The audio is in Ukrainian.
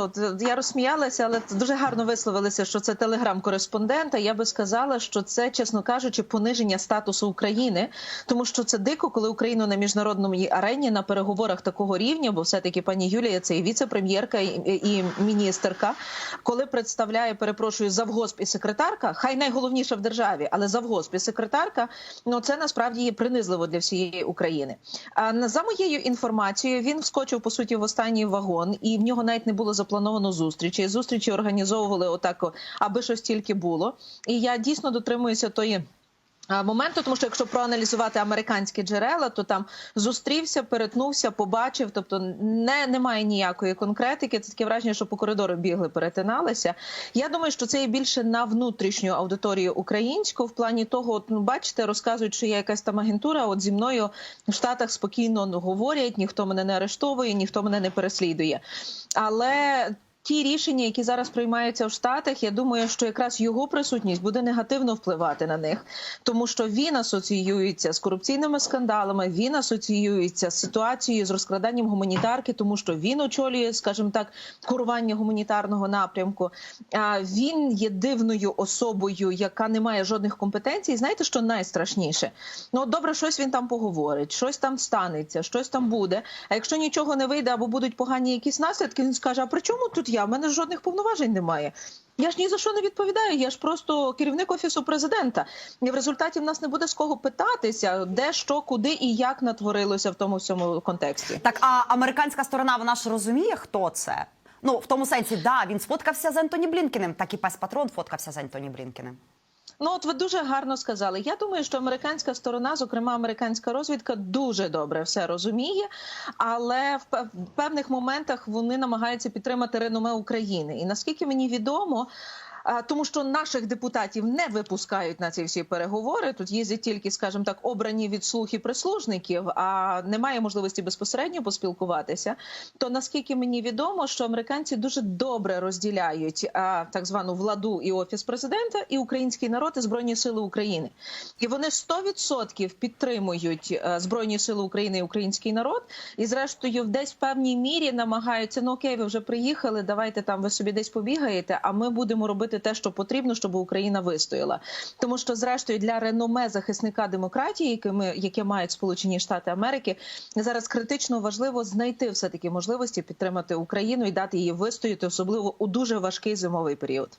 От я розсміялася, але дуже гарно висловилися, що це телеграм-кореспондент. А Я би сказала, що це, чесно кажучи, пониження статусу України, тому що це дико, коли Україну на міжнародному арені на переговорах такого рівня, бо все таки пані Юлія це і віце-прем'єрка, і, і міністерка, коли представляє, перепрошую, завгосп і секретарка, хай найголовніша в державі, але завгосп і секретарка, ну це насправді є принизливо для всієї України. А за моєю інформацією, він вскочив по суті в останній вагон, і в нього навіть не було заплановано зустрічі. Зустрічі організовували отак, аби щось тільки було. І я дійсно дотримуюся тої. А, Моменту, тому що якщо проаналізувати американські джерела, то там зустрівся, перетнувся, побачив. Тобто не немає ніякої конкретики. Це таке враження, що по коридору бігли, перетиналися. Я думаю, що це є більше на внутрішню аудиторію українську, в плані того, от, ну бачите, розказують, що є якась там агентура. От зі мною в Штатах спокійно ну, говорять, ніхто мене не арештовує, ніхто мене не переслідує. Але ті рішення, які зараз приймаються в Штатах, я думаю, що якраз його присутність буде негативно впливати на них, тому що він асоціюється з корупційними скандалами, він асоціюється з ситуацією з розкраданням гуманітарки, тому що він очолює, скажімо так, курування гуманітарного напрямку. А він є дивною особою, яка не має жодних компетенцій. Знаєте, що найстрашніше? Ну добре, щось він там поговорить, щось там станеться, щось там буде. А якщо нічого не вийде або будуть погані якісь наслідки, він скаже: А при чому тут я? У мене жодних повноважень немає. Я ж ні за що не відповідаю. Я ж просто керівник офісу президента. І в результаті в нас не буде з кого питатися, де що, куди і як натворилося в тому всьому контексті. Так, а американська сторона вона ж розуміє, хто це? Ну в тому сенсі, да, він сфоткався з Ентоні Блінкіним, так і пес патрон фоткався з Ентоні Блінкіним. Ну, от ви дуже гарно сказали. Я думаю, що американська сторона, зокрема американська розвідка, дуже добре все розуміє, але в певних моментах вони намагаються підтримати реноме України. І наскільки мені відомо. Тому що наших депутатів не випускають на ці всі переговори. Тут їздять тільки, скажімо так, обрані від слуг і прислужників, а немає можливості безпосередньо поспілкуватися. То наскільки мені відомо, що американці дуже добре розділяють так звану владу і офіс президента, і український народ і збройні сили України, і вони 100% підтримують е, збройні сили України і український народ. І зрештою, десь в певній мірі намагаються ну окей, ви вже приїхали. Давайте там ви собі десь побігаєте. А ми будемо робити те, що потрібно, щоб Україна вистояла. Тому що, зрештою, для реноме захисника демократії, якими яке мають Сполучені Штати Америки, зараз критично важливо знайти все таки можливості підтримати Україну і дати її вистояти, особливо у дуже важкий зимовий період.